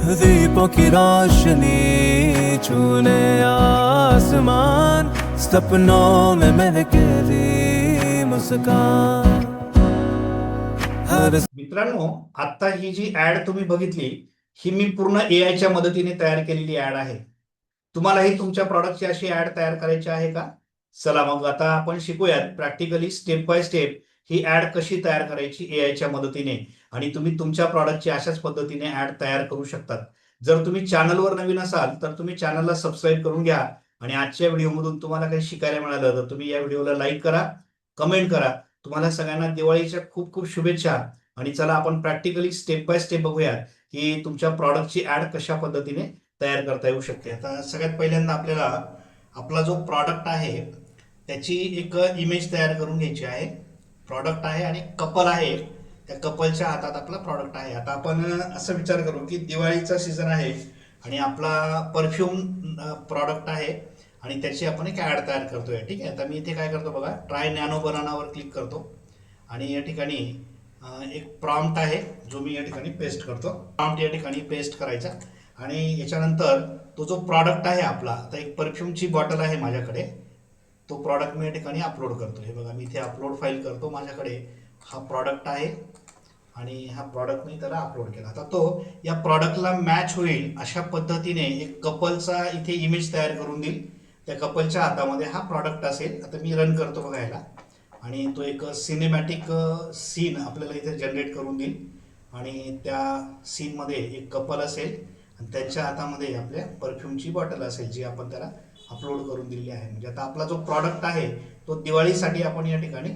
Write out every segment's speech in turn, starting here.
दीपों की रोशनी छूने आसमान सपनों में मैंने केली मुस्कान। मित्रांनो आता ही जी ऍड तुम्ही बघितली ही मी पूर्ण ए च्या मदतीने तयार केलेली ऍड आहे. तुम्हालाही तुमच्या प्रॉडक्टची अशी ऍड तयार करायची आहे का? चला मग आता आपण शिकूयात प्रॅक्टिकली स्टेप बाय स्टेप ही ऍड कशी तयार करायची? ए आयच्या मदतीने. आणि तुम्ही तुमच्या प्रॉडक्टची अशाच पद्धतीने ऍड तयार करू शकतात. जर तुम्ही चॅनलवर नवीन असाल तर तुम्ही चॅनलला सबस्क्राईब करून घ्या. आणि आजच्या व्हिडिओमधून तुम्हाला काही शिकायला मिळालं तर तुम्ही या व्हिडिओला लाईक करा कमेंट करा. तुम्हाला सगळ्यांना दिवाळीच्या खूप खूप शुभेच्छा. आणि चला आपण प्रॅक्टिकली स्टेप बाय स्टेप बघूया की तुमच्या प्रॉडक्टची ऍड कशा पद्धतीने तयार करता येऊ शकते. आता सगळ्यात पहिल्यांदा आपल्याला आपला जो प्रॉडक्ट आहे त्याची एक इमेज तयार करून घ्यायची आहे. प्रॉडक्ट आहे आणि कपल आहे. त्या कपलच्या हातात आपला प्रॉडक्ट आहे. आता आपण असं विचार करू की दिवाळीचा सीझन आहे आणि आपला परफ्यूम प्रॉडक्ट आहे आणि त्याची आपण एक ॲड तयार करतोय. ठीक आहे? आता मी इथे काय करतो बघा ट्राय नॅनो बनानावर क्लिक करतो आणि या ठिकाणी एक प्रॉम्प्ट आहे जो मी या ठिकाणी पेस्ट करतो. प्रॉम्प्ट या ठिकाणी पेस्ट करायचा आणि याच्यानंतर तो जो प्रॉडक्ट आहे आपला आता एक परफ्यूमची बॉटल आहे माझ्याकडे. तो प्रॉडक्ट मी या ठिकाणी अपलोड करतो. हे बघा मी इथे अपलोड फाईल करतो माझ्याकडे. हा प्रॉडक्ट आहे आणि हा प्रॉडक्ट मी त्याला अपलोड केला. आता तो या प्रॉडक्टला मॅच होईल अशा पद्धतीने एक कपलचा इथे इमेज तयार करून देईल. त्या कपलच्या हातामध्ये हा प्रॉडक्ट असेल. आता मी रन करतो बघायला. आणि तो एक सिनेमॅटिक सीन आपल्याला इथे जनरेट करून देईल. आणि त्या सीनमध्ये एक कपल असेल. आणि त्यांच्या हातामध्ये आपल्या परफ्यूमची बॉटल असेल जी आपण त्याला अपलोड करून दिलेली आहे. म्हणजे आता आपला जो प्रॉडक्ट आहे तो दिवाळीसाठी आपण या ठिकाणी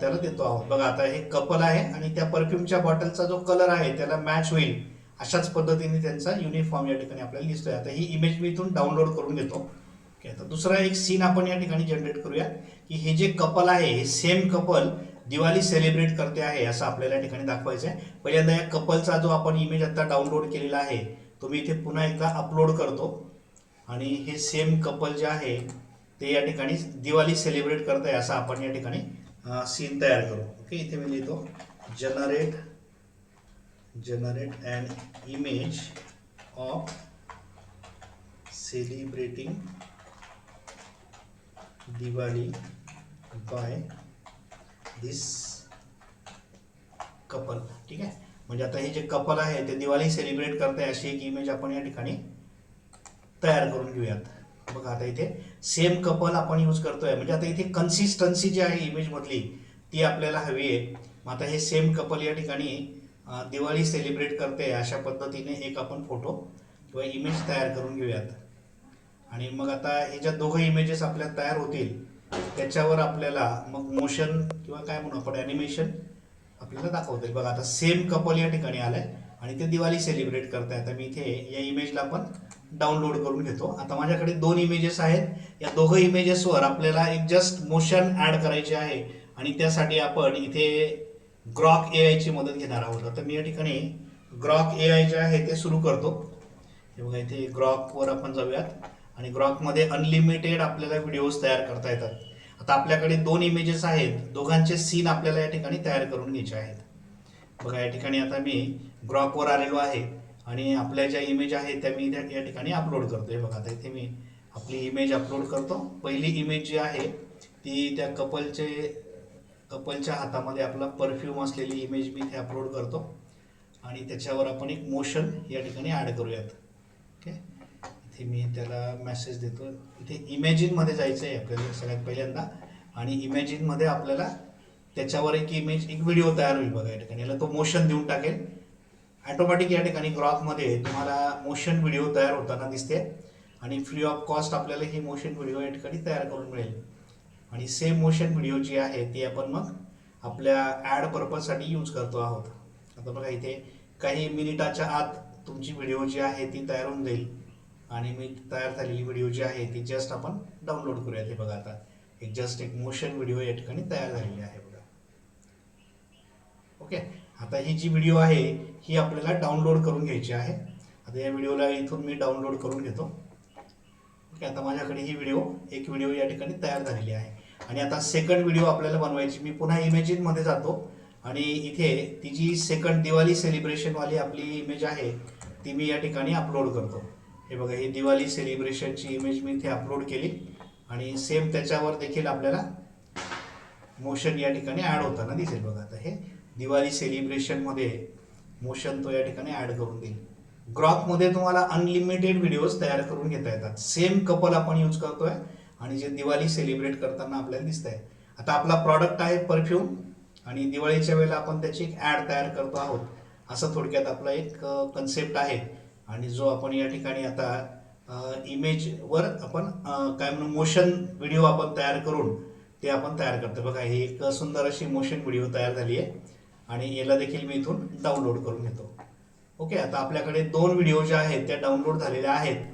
त्याला देतो आहोत. बघा आता हे कपल आहे आणि त्या परफ्यूमच्या बॉटलचा जो कलर आहे त्याला मॅच होईल. अशाच पद्धतीने त्यांचा युनिफॉर्म या ठिकाणी आपल्याला दिसतोय. आता ही इमेज मी इथून डाउनलोड करून घेतो. ओके आता दुसरा एक सीन आपण या ठिकाणी जनरेट करूया की हे जे कपल आहे हे सेम कपल दिवाळी सेलिब्रेट करते आहे असं आपल्याला या ठिकाणी दाखवायचं आहे पहिल्यांदा या कपलचा जो आपण इमेज आता डाउनलोड केलेला आहे तो मी इथे पुन्हा एकदा अपलोड करतो. आणि हे सेम कपल जे आहे ते या ठिकाणी दिवाळी सेलिब्रेट करत आहे असं आपण या ठिकाणी सीन तयार करू. ओके इथे मी लिहितो generate generate and image of celebrating Diwali by this couple ठीक आहे? म्हणजे आता हे जे कपल आहे ते दिवाळी सेलिब्रेट करते अशी एक इमेज आपण या ठिकाणी तयार करून घेऊयात. बघा आता इथे सेम कपल आपण यूज करतोय. म्हणजे आता इथे कन्सिस्टन्सी जी आहे इमेजमधली ती आपल्याला हवी आहे. मग आता हे सेम कपल या ठिकाणी दिवाळी सेलिब्रेट करते अशा पद्धतीने एक आपण फोटो किंवा इमेज तयार करून घेऊयात. आणि मग आता हे ज्या दोघं इमेजेस आपल्या तयार होतील त्याच्यावर आपल्याला मग मोशन किंवा काय म्हणू आपण ॲनिमेशन आपल्याला दाखवतील. बघा आता सेम कपल या ठिकाणी आलंय. आणि ते दिवाळी सेलिब्रेट करतायत. आता मी इथे या इमेजला पण डाउनलोड करून घेतो. आता माझ्याकडे दोन इमेजेस आहेत. या दोघं इमेजेसवर आपल्याला एक जस्ट मोशन ॲड करायचे आहे. आणि त्यासाठी आपण इथे ग्रॉक ए आयची मदत घेणार आहोत. आता मी या ठिकाणी ग्रॉक ए आय जे आहे ते सुरू करतो. हे बघा इथे ग्रॉकवर आपण जाऊयात. आणि ग्रॉकमध्ये अनलिमिटेड आपल्याला व्हिडिओज तयार करता येतात. आता आपल्याकडे दोन इमेजेस आहेत. दोघांचे सीन आपल्याला या ठिकाणी तयार करून घ्यायचे आहेत. बघा या ठिकाणी आता मी ग्रॉकवर आलेलो आहे आणि आपल्या ज्या इमेज आहेत त्या मी त्या- या ठिकाणी अपलोड करतो आहे बघा आता इथे मी आपली इमेज अपलोड करतो. पहिली इमेज जी आहे ती त्या कपलचे कपलच्या हातामध्ये आपला परफ्यूम असलेली इमेज मी इथे अपलोड करतो. आणि त्याच्यावर आपण एक मोशन या ठिकाणी ॲड करूयात. ओके? इथे मी त्याला मेसेज देतो इथे इमेजिनमध्ये जायचं आहे आपल्याला सगळ्यात पहिल्यांदा. आणि इमेजिनमध्ये आपल्याला त्याच्यावर एक इमेज एक व्हिडिओ तयार होईल बघा या ठिकाणी. याला तो मोशन देऊन टाकेल. ॲटोमॅटिक या ठिकाणी ग्रॉकमध्ये तुम्हाला मोशन व्हिडिओ तयार होताना दिसते. आणि फ्री ऑफ कॉस्ट आपल्याला ही मोशन व्हिडिओ या ठिकाणी तयार करून मिळेल. आणि सेम मोशन व्हिडिओ जी आहे ती आपण मग आपल्या ॲड पर्पजसाठी यूज करतो आहोत. आता बघा इथे काही मिनिटाच्या आत तुमची व्हिडिओ जी आहे ती तयार होऊन जाईल. आणि मी तयार झालेली व्हिडिओ जी आहे ती जस्ट आपण डाउनलोड करूया ते बघा आता. एक जस्ट एक मोशन व्हिडिओ या ठिकाणी तयार झालेली आहे बघा. ओके आता ही जी व्हिडिओ आहे ही आपल्याला डाउनलोड करून घ्यायची आहे. आता या व्हिडिओला इथून मी डाउनलोड करून घेतो. ओके आता माझ्याकडे ही व्हिडिओ एक व्हिडिओ या ठिकाणी तयार झालेली आहे. आणि आता सेकंड व्हिडिओ आपल्याला बनवायची. मी पुन्हा इमेजिनमध्ये जातो. आणि इथे ती जी सेकंड दिवाळी सेलिब्रेशनवाली आपली इमेज आहे ती मी या ठिकाणी अपलोड करतो. हे बघा ही दिवाळी सेलिब्रेशनची इमेज मी इथे अपलोड केली. आणि सेम त्याच्यावर देखील आपल्याला मोशन या ठिकाणी ॲड होताना दिसेल बघा. आता हे दिवाळी सेलिब्रेशनमध्ये मोशन तो या ठिकाणी ॲड करून देईल. ग्रॉपमध्ये तुम्हाला अनलिमिटेड व्हिडिओज तयार करून घेता येतात. सेम कपल आपण यूज करतोय आणि जे दिवाळी सेलिब्रेट करताना आपल्याला दिसत आहे आता आपला प्रॉडक्ट आहे परफ्यूम आणि दिवाळीच्या वेळेला आपण त्याची एक ॲड तयार करतो आहोत. असं थोडक्यात आपला एक कन्सेप्ट आहे. आणि जो आपण या ठिकाणी आता इमेजवर आपण काय म्हणू मोशन व्हिडिओ आपण तयार करून ते आपण तयार करतो बघा ही एक सुंदर अशी मोशन व्हिडिओ तयार झाली आहे. आणि याला देखील मी इथून डाउनलोड करून घेतो. ओके आता आपल्याकडे दोन व्हिडिओ ज्या आहेत त्या डाउनलोड झालेल्या आहेत.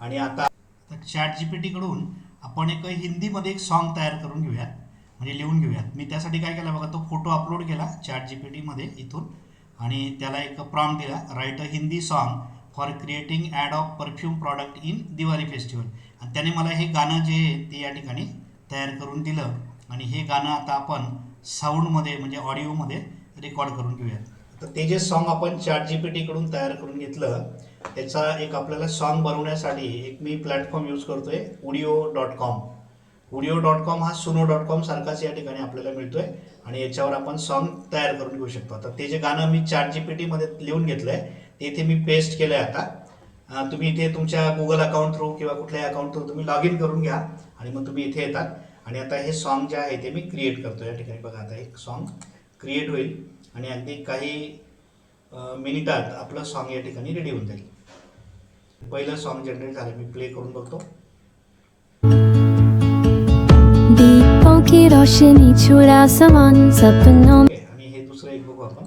आणि आता चॅट जी पी टीकडून आपण एक हिंदीमध्ये एक सॉन्ग तयार करून घेऊयात. म्हणजे लिहून घेऊयात. मी त्यासाठी काय केलं बघा तो फोटो अपलोड केला चॅट जी पी टीमध्ये इथून. आणि त्याला एक प्रॉम दिला write a Hindi song for creating ad of perfume product in Diwali festival आणि त्याने मला हे गाणं जे आहे ते या ठिकाणी तयार करून दिलं. आणि हे गाणं आता आपण साऊंडमध्ये म्हणजे ऑडिओमध्ये रेकॉर्ड करून घेऊयात. तर ते जे सॉन्ग आपण चॅट जी पी टीकडून तयार करून घेतलं त्याचा एक आपल्याला सॉन्ग बनवण्यासाठी एक मी प्लॅटफॉर्म यूज करतोय Udio dot com Udio dot com हा सुनो डॉट कॉम सारखाच या ठिकाणी आपल्याला मिळतोय आणि याच्यावर आपण सॉन्ग तयार करून घेऊ शकतो. आता ते जे गाणं मी चॅट जी पी टीमध्ये लिहून घेतलं आहे ते इथे मी पेस्ट केलं आहे आता तुम्ही इथे तुमच्या गुगल अकाउंट थ्रू किंवा कुठल्याही अकाउंट थ्रू तुम्ही लॉग इन करून घ्या आणि मग तुम्ही इथे येतात. आणि आता हे सॉन्ग जे आहे ते मी क्रिएट करतो या ठिकाणी. बघा आता एक सॉन्ग क्रिएट होईल आणि अगदी काही मिनिटात आपलं सॉन्ग या ठिकाणी रेडी होऊन जाईल. पहिलं सॉन्ग जनरेट झालं मी प्ले करून बघतो. दीपों की रोशनी छुड़ा समान सपनों आणि हे दुसरं एक बघू आपण.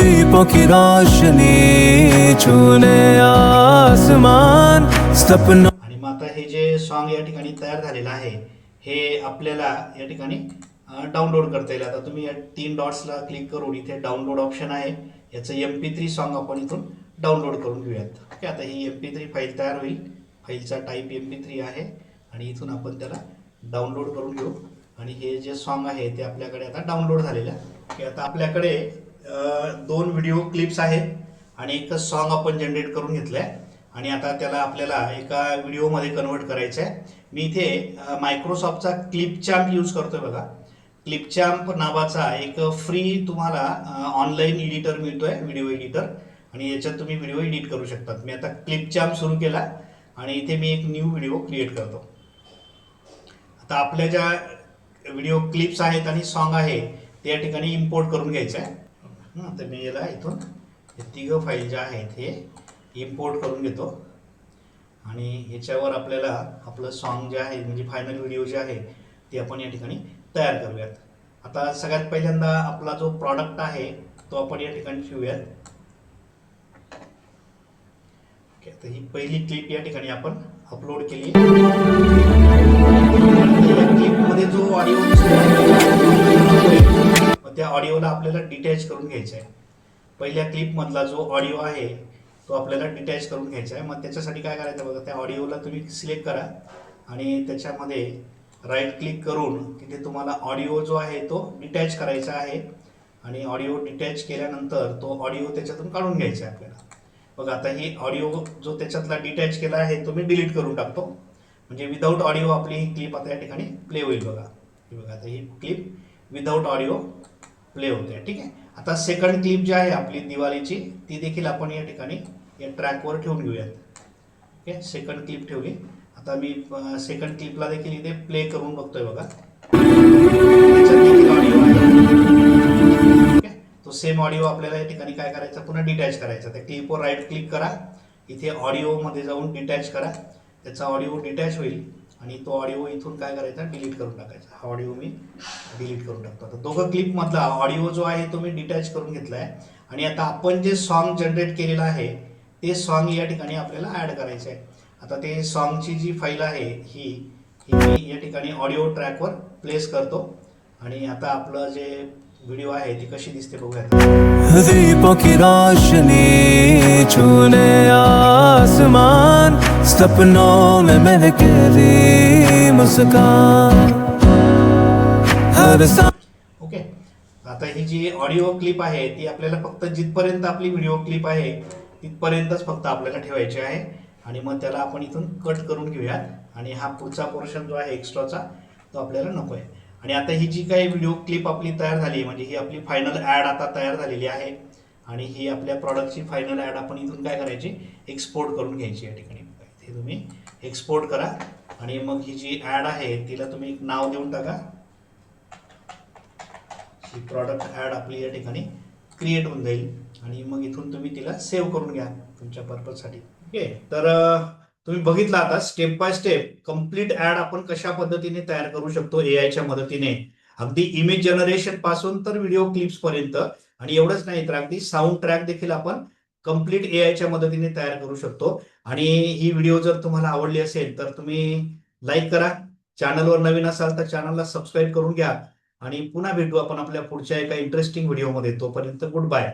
दीपों की रोशनी छूने आसमान सपनों आणि मग आता हे जे सॉन्ग या ठिकाणी तयार झालेलं आहे हे आपल्याला या ठिकाणी डाउनलोड करता येईल. आता तुम्ही या तीन डॉट्सला क्लिक करून इथे डाउनलोड ऑप्शन आहे. याचं एम पी थ्री सॉन्ग आपण इथून डाउनलोड करून घेऊयात. ओके आता ही एम पी थ्री फाईल तयार होईल. फाईलचा टाईप एम पी थ्री आहे आणि इथून आपण त्याला डाउनलोड करून घेऊ. आणि हे जे सॉन्ग आहे ते आपल्याकडे आता डाउनलोड झालेलं आहे. की आता आपल्याकडे दोन व्हिडिओ क्लिप्स आहेत आणि एक सॉन्ग आपण जनरेट करून घेतलं आहे आणि आता त्याला आपल्याला एका व्हिडिओमध्ये कन्वर्ट करायचं आहे मी इथे मायक्रोसॉफ्टचा क्लिपचॅम्प यूज करतोय बघा. क्लिप चॅम्प नावाचा एक फ्री तुम्हाला ऑनलाईन एडिटर मिळतोय व्हिडिओ एडिटर आणि याच्यात तुम्ही व्हिडिओ एडिट करू शकतात. मी आता क्लिप चॅम्प सुरू केला आणि इथे मी एक न्यू व्हिडिओ क्रिएट करतो. आता आपल्या ज्या व्हिडिओ क्लिप्स आहेत आणि सॉन्ग आहे ते या ठिकाणी इम्पोर्ट करून घ्यायचं आहे तर मी याला इथून तिघं फाईल ज्या आहेत हे इम्पोर्ट करून घेतो. आणि ह्याच्यावर आपल्याला आपलं सॉन्ग जे आहे म्हणजे फायनल व्हिडिओ जे आहे ते आपण या ठिकाणी तयार करूयात. आता सगळ्यात पहिल्यांदा आपला जो प्रॉडक्ट आहे तो आपण या ठिकाणी ठेवूयात. तर ही पहिली क्लिप या ठिकाणी आपण अपलोड केली. क्लिपमध्ये जो ऑडिओ त्या ऑडिओला आपल्याला डिटॅच करून घ्यायचा आहे पहिल्या क्लिपमधला जो ऑडिओ आहे तो आपल्याला डिटॅच करून घ्यायचा आहे मग त्याच्यासाठी काय करायचं बघा त्या ऑडिओला तुम्ही सिलेक्ट करा. आणि त्याच्यामध्ये राईट क्लिक करून तिथे तुम्हाला ऑडिओ जो आहे तो डिटॅच करायचा आहे. आणि ऑडिओ डिटॅच केल्यानंतर तो ऑडिओ त्याच्यातून काढून घ्यायचा आहे आपल्याला. बघा आता ही ऑडिओ जो त्याच्यातला डिटॅच केला आहे तो मी डिलीट करून टाकतो. म्हणजे विदाऊट ऑडिओ आपली ही क्लिप आता या ठिकाणी प्ले होईल बघा. बघा आता ही क्लिप विदाऊट ऑडिओ प्ले होते. ठीक आहे? आता सेकंड क्लिप जी आहे आपली दिवाळीची ती देखील आपण या ठिकाणी या ट्रॅकवर ठेवून घेऊयात. ओके सेकंड क्लिप ठेवली. आता मी सेकंड क्लिपला देखील इथे प्ले करून बघतोय बघा. तो सेम ऑडिओ आपल्याला या ठिकाणी काय करायचा? पुन्हा डिटॅच करायचा. त्या क्लिपवर राईट क्लिक करा. इथे ऑडिओमध्ये जाऊन डिटॅच करा. त्याचा ऑडिओ डिटॅच होईल आणि तो ऑडिओ इथून काय करायचा? डिलीट करून टाकायचा. हा ऑडिओ मी डिलीट करून टाकतो. आता दोघं क्लिपमधला ऑडिओ जो आहे तो मी डिटॅच करून घेतला आहे आणि आता आपण जे सॉन्ग जनरेट केलेलं आहे ते सॉन्ग या ठिकाणी आपल्याला ॲड करायचं आहे आता ते सॉन्गची जी फाईल आहे ही ही मी या ठिकाणी ऑडिओ ट्रॅकवर प्लेस करतो. आणि आता आपलं जे व्हिडिओ आहे ती कशी दिसते बघूया दीपों की रोशनी छूने आसमान सपनों में मुस्कान। हर ओके आता ही जी ऑडिओ क्लिप आहे ती आपल्याला फक्त जिथपर्यंत आपली व्हिडिओ क्लिप आहे तिथपर्यंतच फक्त आपल्याला ठेवायची आहे. आणि मग त्याला आपण इथून कट करून घेऊयात. आणि हा पुढचा पोर्शन जो आहे एक्स्ट्राचा तो आपल्याला नको आहे. आणि आता ही जी काही व्हिडिओ क्लिप आपली तयार झाली म्हणजे ही आपली फायनल ॲड आता तयार झालेली आहे. आणि ही आपल्या प्रॉडक्टची फायनल ॲड आपण इथून काय करायची? एक्सपोर्ट करून घ्यायची या ठिकाणी. हे तुम्ही एक्सपोर्ट करा. आणि मग ही जी ॲड आहे तिला तुम्ही एक नाव देऊन टाका. ही प्रॉडक्ट ॲड आपली या ठिकाणी क्रिएट होऊन जाईल. आणि मग इथून तुम्ही तिला सेव्ह करून घ्या तुमच्या पर्पजसाठी ओके तर तुम्ही बघितलं आता step by step complete ad आपण कशा पद्धतीने तयार करू शकतो एआयच्या मदतीने. अगदी इमेज जनरेशनपासून तर व्हिडिओ क्लिप्स पर्यंत. आणि एवढंच नाही तर अगदी साऊंड ट्रॅक देखील आपण कंप्लीट एआयच्या मदतीने तयार करू शकतो. आणि ही व्हिडिओ जर तुम्हाला आवडली असेल तर तुम्ही लाईक करा. चॅनलवर नवीन असाल तर चॅनलला सबस्क्राईब करून घ्या. आणि पुन्हा भेटू आपण आपल्या पुढच्या एका इंटरेस्टिंग व्हिडिओमध्ये तोपर्यंत गुड बाय